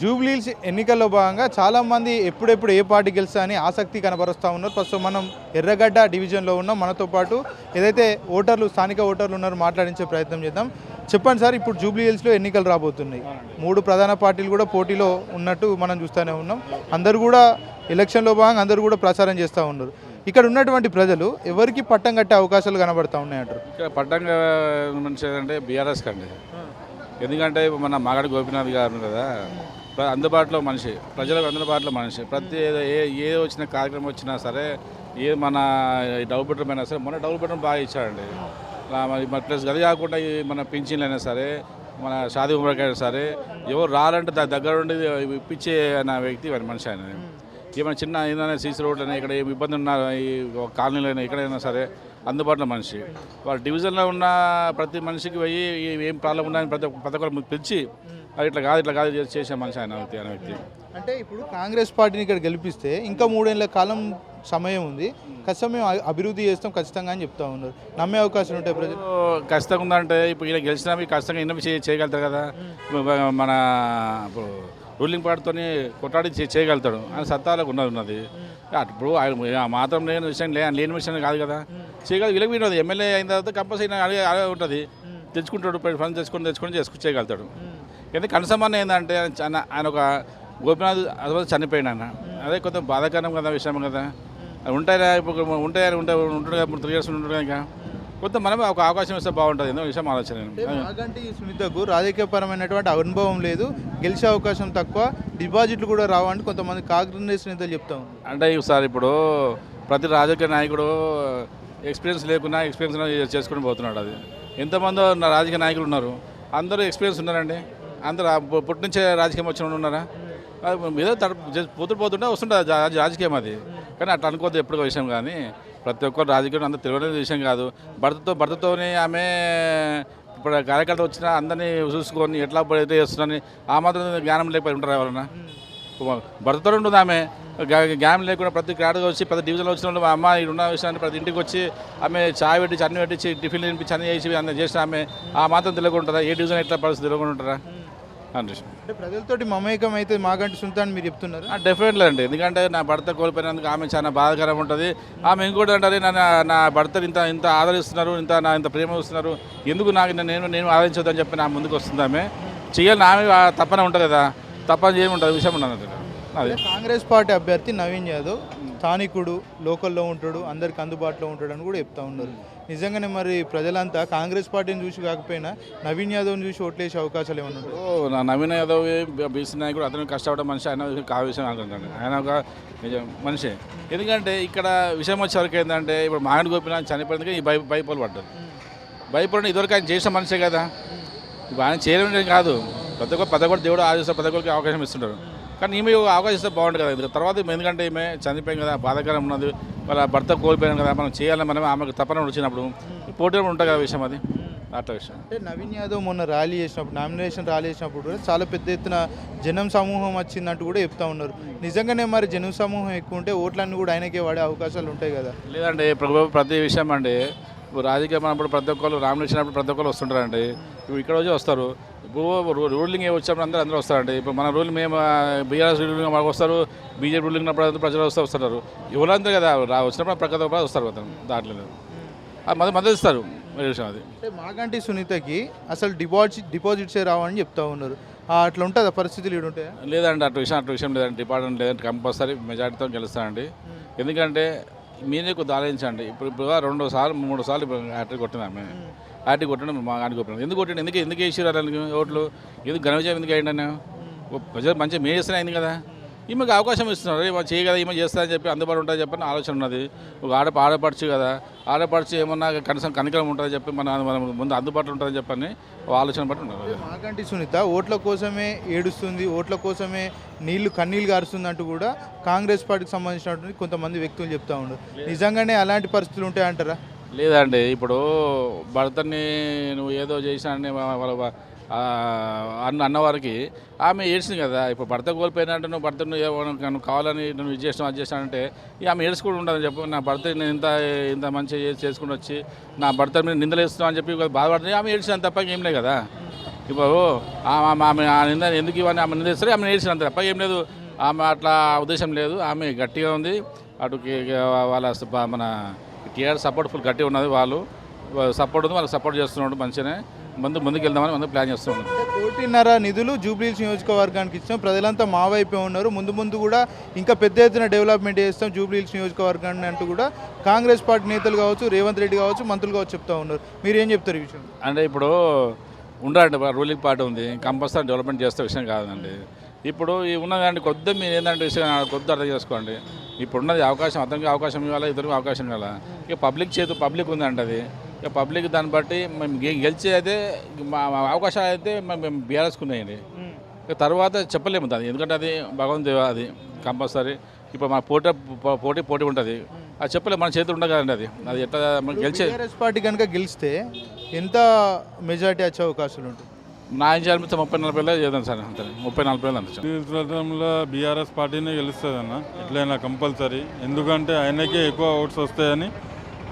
జూబ్లీస్ ఎన్నికల్లో భాగంగా చాలామంది ఎప్పుడెప్పుడు ఏ పార్టీ గెలుస్తా అని ఆసక్తి కనబరుస్తూ ఉన్నారు. ప్రస్తుతం మనం ఎర్రగడ్డ డివిజన్లో ఉన్నాం. మనతో పాటు ఏదైతే ఓటర్లు స్థానిక ఓటర్లు ఉన్నారో మాట్లాడించే ప్రయత్నం చేద్దాం. చెప్పండి సార్ ఇప్పుడు జూబ్లీ హిల్స్లో ఎన్నికలు రాబోతున్నాయి. మూడు ప్రధాన పార్టీలు కూడా పోటీలో ఉన్నట్టు మనం చూస్తూనే ఉన్నాం. అందరూ కూడా ఎలక్షన్లో భాగంగా అందరూ కూడా ప్రచారం చేస్తూ ఉన్నారు. ఇక్కడ ఉన్నటువంటి ప్రజలు ఎవరికి పట్టం కట్టే అవకాశాలు కనబడతా ఉన్నాయంటారు ఇక్కడ పట్టంగా మనిషి అంటే బీఆర్ఎస్ అండి. ఎందుకంటే మన మాగడి గోపీనాథ్ గారు కదా అందుబాటులో మనిషి ప్రజలకు అందుబాటులో మనిషి. ప్రతి ఏదో- ఏ ఏ వచ్చిన కార్యక్రమం వచ్చినా సరే ఏ మన డబుల్ బెడ్రూమ్ అయినా సరే మొన్న డబుల్ బెడ్రూమ్ బాగా ఇచ్చాడండి. మరి ప్లస్ అది కాకుండా ఈ మన పింఛన్లు అయినా సరే మన షాదీ అయినా సరే ఎవరు రాలంటే దా- దగ్గర ఉండి ఇప్పించే అన్న వ్యక్తి మనిషి ఆయన. ఏమైనా చిన్న ఏదైనా సీసీ రోడ్లు అయినా ఇక్కడ ఏమి ఇబ్బంది ఉన్నా ఈ కాలనీలో అయినా ఎక్కడైనా సరే అందుబాటులో మనిషి. వాళ్ళ డివిజన్లో ఉన్న ప్రతి మనిషికి పోయి ఏం ప్రాబ్లం ఉన్నా ప్రతి ఒక్క ప్రతి ఒక్కరు పిలిచి ఇట్లా కాదు ఇట్లా కాదు చేసి- మనిషి ఆయన వ్యక్తి ఆయన వ్యక్తి. అంటే ఇప్పుడు కాంగ్రెస్ పార్టీని ఇక్కడ గెలిపిస్తే ఇంకా మూడేళ్ళ కాలం సమయం ఉంది. ఖచ్చితంగా మేము అభివృద్ధి చేస్తాం ఖచ్చితంగా అని చెప్తా ఉన్నారు. నమ్మే అవకాశాలు ఉంటాయి ప్రజలు. ఖచ్చితంగా ఉందంటే ఇప్పుడు ఈయన గెలిచినా మీకు ఖచ్చితంగా ఎన్నో చే- చేయగలుగుతారు కదా. మన ఇప్పుడు రూలింగ్ పార్టీతో కొట్లాడి చే- చేయగలుగుతాడు ఆయన సత్తాలకు ఉన్నది ఉన్నది. ఇప్పుడు ఆయన మాత్రం లేని విషయం లేని విషయం కాదు కదా. చేయగలదు వీళ్ళకి వీడు ఎమ్మెల్యే అయిన తర్వాత కంపల్సరీ అదే అదే ఉంటుంది. తెచ్చుకుంటాడు ఫండ్ తెచ్చుకొని తెచ్చుకొని చేసుకు చేయగలుగుతాడు. ఎందుకంటే కనసమన్న ఏంటంటే ఆయన ఆయన ఒక గోపినాథ్ అసలు చనిపోయాడు ఆయన. అదే కొంచెం బాధాకరం కదా విషయం కదా. అది ఉంటాయా ఇప్పుడు ఉంటాయని ఉంటా ఉంటాడు కదా ఇప్పుడు త్రీ ఇయర్స్ ఉంటాడు ఇంకా. కొంత మనమే ఒక అవకాశం ఇస్తే బాగుంటుంది ఏదో విషయం ఆలోచన. అంటే మాగంటి సునీతకు రాజకీయపరమైనటువంటి అనుభవం లేదు గెలిచే అవకాశం తక్కువ డిపాజిట్లు కూడా రావంటే కొంతమంది కాంగ్రెస్ నేతలు చెప్తా అంటే సార్ ఇప్పుడు ప్రతి రాజకీయ నాయకుడు ఎక్స్పీరియన్స్ లేకున్నా ఎక్స్పీరియన్స్ చేసుకుని పోతున్నాడు అది. ఎంతమందో రాజకీయ నాయకులు ఉన్నారు. అందరూ ఎక్స్పీరియన్స్ ఉన్నారండి. అందరూ పుట్టి నుంచే రాజకీయం వచ్చిన ఉన్నారా? అది ఏదో తడ పోతు పోతుంటే వస్తుంటుంది రాజకీయం అది. కానీ అట్లా అనుకోవద్దు ఎప్పుడు విషయం కానీ ప్రతి ఒక్కరు రాజకీయం అంత తెలియని విషయం కాదు. భర్తతో భర్తతోనే ఆమె ఇప్పుడు కార్యకర్త వచ్చినా అందరినీ చూసుకొని ఎట్లా ఎట్లా చేస్తున్నారని ఆ మాత్రం జ్ఞానం లేకపోయి ఉంటారు ఎవరన్నా? భర్తతో ఉంటుంది ఆమె. గ్యామ్ లేకుండా ప్రతి క్రాడ్గా వచ్చి ప్రతి డివిజన్లో వచ్చిన వాళ్ళు మా అమ్మ ఇక్కడ ఉన్న విషయాన్ని ప్రతి ఇంటికి వచ్చి ఆమె చాయ్ పెట్టి అన్ని పెట్టించి టిఫిన్ తినిపించి అన్ని చేసి అన్నీ చేసిన ఆమె ఆ మాత్రం తెలియకుంటారా ఏ డివిజన్ ఎట్లా పరిస్థితి తెలియకుండా ఉంటారా అంటే ప్రజలతోటి మమేకం అయితే మాగంటి సునీత అని మీరు చెప్తున్నారు? డెఫినెట్లీ అండి. ఎందుకంటే నా భర్త కోల్పోయినందుకు ఆమె చాలా బాధాకరం ఉంటుంది. ఆమె ఇంకోటి అంటారు నా నా భర్తను ఇంత ఇంత ఆదరిస్తున్నారు ఇంత నా ఇంత ప్రేమ ఇస్తున్నారు ఎందుకు నాకు నేను నేను ఆదరించొద్దని చెప్పి నా ముందుకు వస్తుంది ఆమె. చేయాలని ఆమె తప్పన ఉంటుంది కదా. తప్పని చేయమి ఉంటుంది విషయం ఉండదు కాంగ్రెస్ పార్టీ అభ్యర్థి నవీన్ యాదవ్ స్థానికుడు లోకల్లో ఉంటాడు అందరికి అందుబాటులో ఉంటాడు అని కూడా చెప్తా ఉన్నారు. నిజంగానే మరి ప్రజలంతా కాంగ్రెస్ పార్టీని చూసి కాకపోయినా నవీన్ యాదవ్ని చూసి ఓట్లేసే అవకాశాలు ఏమైనా ఉంటాయి ఓ నా నవీన్ యాదవ్ బీసీ నాయకుడు అతను కష్టపడే మనిషి ఆయన కావ విషయం అనుకుంటాను ఆయన ఒక నిజం మనిషి. ఎందుకంటే ఇక్కడ విషయం వచ్చేవరకు ఏంటంటే ఇప్పుడు మాగండి గోపినాథ్ చనిపోయినందుకే ఈ బై బైపోలు పడ్డది భయపడిన ఇదివరకు ఆయన చేసిన మనిషే కదా. ఇప్పుడు ఆయన చేయడం కాదు. ప్రతి ఒక్క ప్రతి ఒక్కరు దేవుడు ఆదేశం ఒక్కరికి అవకాశం ఇస్తుంటారు. కానీ ఈమె అవకాశం ఇస్తే బాగుంటుంది కదా. తర్వాత ఎందుకంటే ఈమె చనిపోయింది కదా బాధాకరం ఉన్నది. వాళ్ళ భర్త కోల్పోయాను కదా మనం చేయాలని మనం ఆమెకు తప్పన వచ్చినప్పుడు పోటీ ఉంటుంది కదా విషయం అది. అట్లా విషయం. అంటే నవీన్ యాదవ్ మొన్న ర్యాలీ చేసినప్పుడు నామినేషన్ ర్యాలీ చేసినప్పుడు కూడా చాలా పెద్ద ఎత్తున జనం సమూహం వచ్చిందంటూ కూడా చెప్తా ఉన్నారు. నిజంగానే మరి జనం సమూహం ఎక్కువ ఉంటే ఓట్లన్నీ కూడా ఆయనకే వాడే అవకాశాలు ఉంటాయి కదా. లేదండి ప్రభు ప్రతి విషయం అండి. ఇప్పుడు రాజకీయం అన్నప్పుడు ప్రతి ఒక్కరు రామకృష్ణప్పుడు ప్రతి ఒక్కరు వస్తుంటారండి. ఇప్పుడు ఇక్కడ వచ్చి వస్తారు. ఇప్పుడు రూలింగ్ వచ్చినప్పుడు అందరూ అందరూ వస్తారండి. ఇప్పుడు మన రూలింగ్ మేము బీఆర్ఎస్ రూలింగ్ మాకు వస్తారు బీజేపీ రూలింగ్ ఉన్నప్పుడు ప్రజలు వస్తూ వస్తున్నారు ఎవరంతా కదా రా వచ్చినప్పుడు ప్రతి ఒక్కరు వస్తారు అతను దాంట్లో. మద్దతు మద్దతు ఇస్తారు విషయం అది. మాగంటి సునీతకి అసలు డిపాజిట్ డిపాజిట్సే రావని చెప్తా ఉన్నారు. అట్లా ఉంటుందా? పరిస్థితులు ఈడు ఉంటాయా లేదండి అటు విషయం అటు విషయం లేదండి. డిపార్ట్మెంట్ లేదంటే కంపల్సరీ మెజార్టీతో గెలుస్తానండి ఎందుకంటే మీరే కొద్ది ఆలోచించండి. ఇప్పుడు ఇప్పుడు రెండు సార్లు మూడు సార్లు హ్యాట్రిక్ కొట్టింది ఆమె హ్యాట్రిక్ కొట్టడం మా గాని కొట్టినాం ఎందుకు కొట్టిండు? ఎందుకు ఎందుకు వేసారు అతనికి ఓట్లు? ఎందుకు ఘన విజయం ఎందుకు అయ్యండి ప్రజలు మంచిగా మే చేస్తూనే అయింది కదా. ఈమెకు అవకాశం ఇస్తున్నారు. ఈమె చేయ కదా ఈమె చేస్తా అని చెప్పి అందుబాటు ఉంటుందని చెప్పి నా ఆలోచన ఉన్నది. ఒక ఆడ ఆడపడుచు కదా ఆడపడుచు ఏమన్నా కనీసం కనికరం ఉంటుందని చెప్పి మన మన ముందు అందుబాటులో ఉంటుందని చెప్పని ఆలోచన బట్టి ఉన్నారు. మాగంటి సునీత ఓట్ల కోసమే ఏడుస్తుంది ఓట్ల కోసమే నీళ్ళు కన్నీళ్ళు గారుస్తుంది అంటూ కూడా కాంగ్రెస్ పార్టీకి సంబంధించినటువంటి కొంతమంది వ్యక్తులు చెప్తా ఉన్నారు నిజంగానే అలాంటి పరిస్థితులు ఉంటాయంటారా? లేదండి ఇప్పుడు భర్తని నువ్వు ఏదో చేసినా వాళ్ళ అన్న అన్నవారికి ఆమె ఏడ్చింది కదా ఇప్పుడు భర్త కోల్పోయినట్టు నువ్వు భర్త నువ్వు ఏమో కావాలని నువ్వు ఇది చేసినావు అది చేసినావంటే ఇక ఆమె ఏడ్చుకుంటూ ఉండదని చెప్పు నా భర్త నేను ఇంత ఇంత మంచిగా చేసుకుని వచ్చి నా భర్త మీద నిందలేస్తున్నావు అని చెప్పి బాధపడుతుంది. ఆమె ఏడ్చినంత తప్ప ఏం లేదు కదా. ఇప్పుడు ఆమె ఆమె- ఆమె ఆ నింద ఎందుకు ఇవన్నీ ఆమె నిందిస్తారు ఆమె ఏడ్చినంత తప్ప ఏం లేదు. ఆమె అట్లా ఉద్దేశం లేదు ఆమె గట్టిగా ఉంది. అటుకి వాళ్ళ మన టీఆర్ సపోర్ట్ ఫుల్ గట్టిగా ఉన్నది వాళ్ళు. సపోర్ట్ ఉంది వాళ్ళకి సపోర్ట్ చేస్తున్నాడు మంచిగానే. ముందు ముందుకు వెళ్దామని ముందు ప్లాన్ చేస్తున్నాడు కోటిన్నర నిధులు జూబ్లీహిల్స్ నియోజకవర్గానికి ఇచ్చాం. ప్రజలంతా మా వైపే ఉన్నారు. ముందు ముందు కూడా ఇంకా పెద్ద ఎత్తున డెవలప్మెంట్ చేస్తాం జూబ్లీహిల్స్ నియోజకవర్గాన్ని అంటూ కూడా. కాంగ్రెస్ పార్టీ నేతలు కావచ్చు రేవంత్ రెడ్డి కావచ్చు మంత్రులు కావచ్చు చెప్తా ఉన్నారు. మీరు ఏం చెప్తారు ఈ విషయం? అంటే ఇప్పుడు ఉండాలండి రూలింగ్ పార్టీ ఉంది. కంపల్సరీ డెవలప్మెంట్ చేస్తే విషయం కాదండి. ఇప్పుడు ఈ ఉన్నదాండి కొద్ది మీరు ఏంటంటే విషయం కొద్ది అర్థం చేసుకోండి. ఇప్పుడు ఉన్నది అవకాశం అతనికి అవకాశం ఇవ్వాలి ఇతరులకు అవకాశం ఇవ్వాలి? ఇక పబ్లిక్ చేతు పబ్లిక్ ఉందండి అది. ఇక పబ్లిక్ దాన్ని బట్టి మేము గెలిచి అయితే మా మా అవకాశాలు అయితే మేము- మేము బీఆర్ఎస్కున్నాయండి ఇక తర్వాత చెప్పలేము దాన్ని. ఎందుకంటే అది భగవంతు అది కంపల్సరీ. ఇప్పుడు మా పోటీ పోటీ పోటీ ఉంటుంది. అది చెప్పలేము మన చేతులు ఉండదు కదండి అది. అది ఎట్లా మనం గెలిచే పార్టీ కనుక గెలిస్తే ఎంత మెజార్టీ వచ్చే అవకాశాలు ఉంటుంది నా ఏం చేయాలి ముప్పై నలభై వేలు చేద్దాం సార్ అంతే. ముప్పై నలభై వేలు అంతే నియోజకవర్గంలో బీఆర్ఎస్ పార్టీనే గెలుస్తుంది అన్న ఎట్లయినా కంపల్సరీ. ఎందుకంటే ఆయనకే ఎక్కువ ఓట్స్ వస్తాయని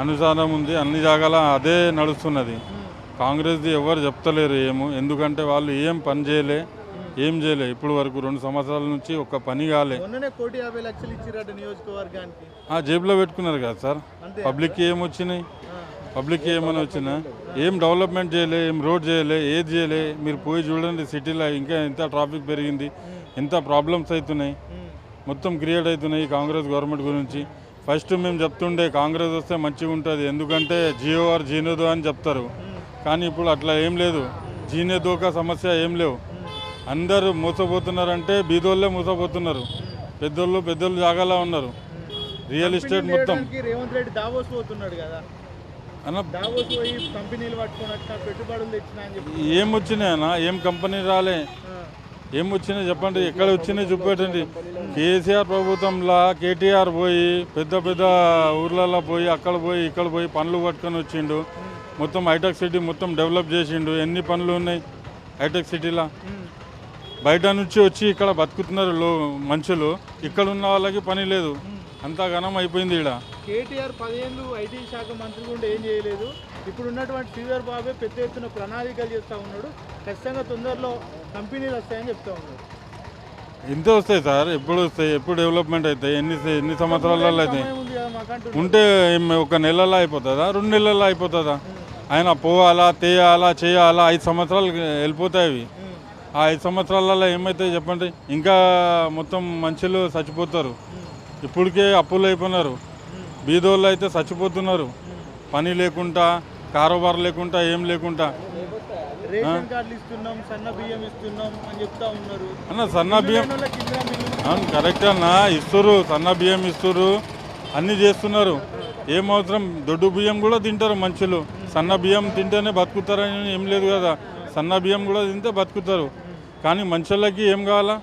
అనుసారం ఉంది. అన్ని జాగాల అదే నడుస్తున్నది. కాంగ్రెస్ది ఎవరు చెప్తలేరు ఏమో. ఎందుకంటే వాళ్ళు ఏం పని చేయలే ఏం చేయలే. ఇప్పుడు వరకు రెండు సంవత్సరాల నుంచి ఒక్క పని కాలే. మొన్ననే కోటి యాభై లక్షలు ఇచ్చిరట నియోజకవర్గానికి. ఆ జేబులో పెట్టుకున్నారు కదా సార్. పబ్లిక్కి ఏం వచ్చినాయి? పబ్లిక్కి ఏమైనా వచ్చినా ఏం డెవలప్మెంట్ చేయలే ఏం రోడ్ చేయలే ఏది చేయలే మీరు పోయి చూడండి సిటీలో ఇంకా ఎంత ట్రాఫిక్ పెరిగింది ఎంత ప్రాబ్లమ్స్ అవుతున్నాయి మొత్తం క్రియేట్ అవుతున్నాయి కాంగ్రెస్ గవర్నమెంట్ గురించి. ఫస్ట్ మేము చెప్తుండే కాంగ్రెస్ వస్తే మంచిగా ఉంటుంది ఎందుకంటే జియో ఆర్ జీనోదో అని చెప్తారు. కానీ ఇప్పుడు అట్లా ఏం లేదు జీనేదోక సమస్య ఏం లేవు. అందరూ మోసపోతున్నారంటే బీదోళ్ళే మోసపోతున్నారు. పెద్దోళ్ళు పెద్దోళ్ళు జాగాలా ఉన్నారు. రియల్ ఎస్టేట్ మొత్తం. రేవంత్ రెడ్డి దావోస్ పోతున్నాడు కదా ఏం వచ్చినాయి అన్న? ఏం కంపెనీ రాలే. ఏం వచ్చినాయి చెప్పండి? ఎక్కడ వచ్చినాయి చూపెట్టండి. కేసీఆర్ ప్రభుత్వంలో కేటీఆర్ పోయి పెద్ద పెద్ద ఊర్లలో పోయి అక్కడ పోయి ఇక్కడ పోయి పనులు పట్టుకొని వచ్చిండు. మొత్తం హైటెక్ సిటీ మొత్తం డెవలప్ చేసిండు. ఎన్ని పనులు ఉన్నాయి హైటెక్ సిటీలో? బయట నుంచి వచ్చి ఇక్కడ బతుకుతున్నారు మనుషులు. ఇక్కడ ఉన్న వాళ్ళకి పని లేదు. అంతా ఘనం అయిపోయింది ఇక్కడ కేటీఆర్ పదిహేను ఐటీ శాఖ మంత్రి కూడా ఏం చేయలేదు. ఇప్పుడు ఉన్నటువంటి శ్రీధర్ బాబే పెద్ద ఎత్తున ప్రణాళికలు చేస్తూ ఉన్నాడు. ఖచ్చితంగా తొందరలో కంపెనీలు వస్తాయని చెప్తా ఉన్నాడు. ఇంత వస్తాయి సార్? ఎప్పుడు వస్తాయి? ఎప్పుడు డెవలప్మెంట్ అవుతాయి? ఎన్ని ఎన్ని సంవత్సరాలలో మాకంటూ ఉంటే ఒక నెలలో అయిపోతుందా? రెండు నెలల్లో అయిపోతుందా? ఆయన పోవాలా తేయాలా చేయాలా? ఐదు సంవత్సరాలు వెళ్ళిపోతాయి అవి. ఆ ఐదు సంవత్సరాలలో ఏమవుతాయి చెప్పండి? ఇంకా మొత్తం మనుషులు చచ్చిపోతారు. ఇప్పటికే అప్పులు అయిపోయినారు. బీదోళ్ళు అయితే చచ్చిపోతున్నారు. పని లేకుండా కారోబార్ లేకుండా ఏం లేకుండా. రేషన్ కార్డులు ఇస్తున్నాం సన్న బియ్యం ఇస్తున్నాం అని చెప్తా ఉన్నారు. అన్న సన్న బియ్యం అవును కరెక్ట్ అన్న. ఇస్తురు సన్న బియ్యం ఇస్తురు అన్నీ చేస్తున్నారు. ఏం అవసరం? దొడ్డు బియ్యం కూడా తింటారు మనుషులు. సన్న బియ్యం తింటేనే బతుకుతారని ఏం లేదు కదా. సన్న బియ్యం కూడా తింటే బతుకుతారు. కానీ మనుషులకి ఏం కావాలా?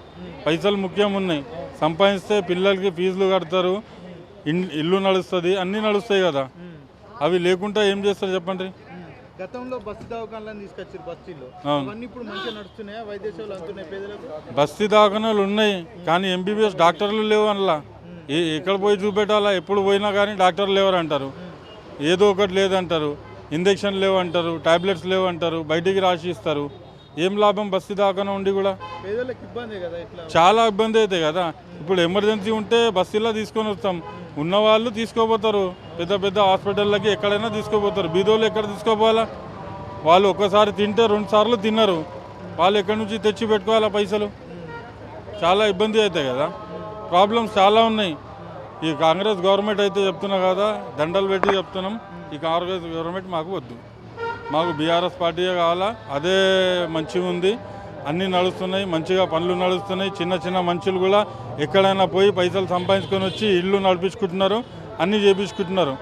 పైసలు ముఖ్యం ఉన్నాయి. సంపాదిస్తే పిల్లలకి ఫీజులు కడతారు. ఇల్లు నడుస్తుంది అన్నీ నడుస్తాయి కదా. అవి లేకుండా ఏం చేస్తారు చెప్పండి? గతంలో బస్సు దవాఖానాలను తీసుకొచ్చారు బస్తీలో. అవును. అవన్నీ ఇప్పుడు మంచిగా నడుస్తున్నాయా? అందుతున్నాయి పేదలకు? బస్తీ దవాఖానాలు ఉన్నాయి కానీ ఎంబీబీఎస్ డాక్టర్లు లేవు ఏ ఎక్కడ పోయి చూపెట్టాలా? ఎప్పుడు పోయినా కానీ డాక్టర్లు లేవరు అంటారు ఏదో ఒకటి లేదంటారు. ఇంజక్షన్ లేవు అంటారు టాబ్లెట్స్ లేవు అంటారు బయటికి రాసి ఇస్తారు. ఏం లాభం బస్తీ దవాఖానా ఉండి కూడా? పేదలకు ఇబ్బంది కదా ఇట్లా? చాలా ఇబ్బంది అవుతాయి కదా. ఇప్పుడు ఎమర్జెన్సీ ఉంటే బస్సులో తీసుకొని వస్తాం. ఉన్నవాళ్ళు తీసుకోపోతారు పెద్ద పెద్ద హాస్పిటళ్ళకి ఎక్కడైనా తీసుకోపోతారు బీదోళ్ళు ఎక్కడ తీసుకోపోవాలా వాళ్ళు ఒక్కసారి తింటే రెండు సార్లు తిన్నారు. వాళ్ళు ఎక్కడి నుంచి తెచ్చి పెట్టుకోవాలా పైసలు? చాలా ఇబ్బంది అవుతాయి కదా. ప్రాబ్లమ్స్ చాలా ఉన్నాయి. ఈ కాంగ్రెస్ గవర్నమెంట్ అయితే చెప్తున్నా కదా దండలు పెట్టి చెప్తున్నాం. ఈ కాంగ్రెస్ గవర్నమెంట్ మాకు వద్దు. మాకు బీఆర్ఎస్ పార్టీయే కావాలా? అదే మంచిగా ఉంది అన్నీ నడుస్తున్నాయి మంచిగా పనులు నడుస్తున్నాయి చిన్న చిన్న మనుషులు కూడా ఎక్కడైనా పోయి పైసలు సంపాదించుకొని వచ్చి ఇల్లు నడిపించుకుంటున్నారు అన్నీ చేపించుకుంటున్నారు.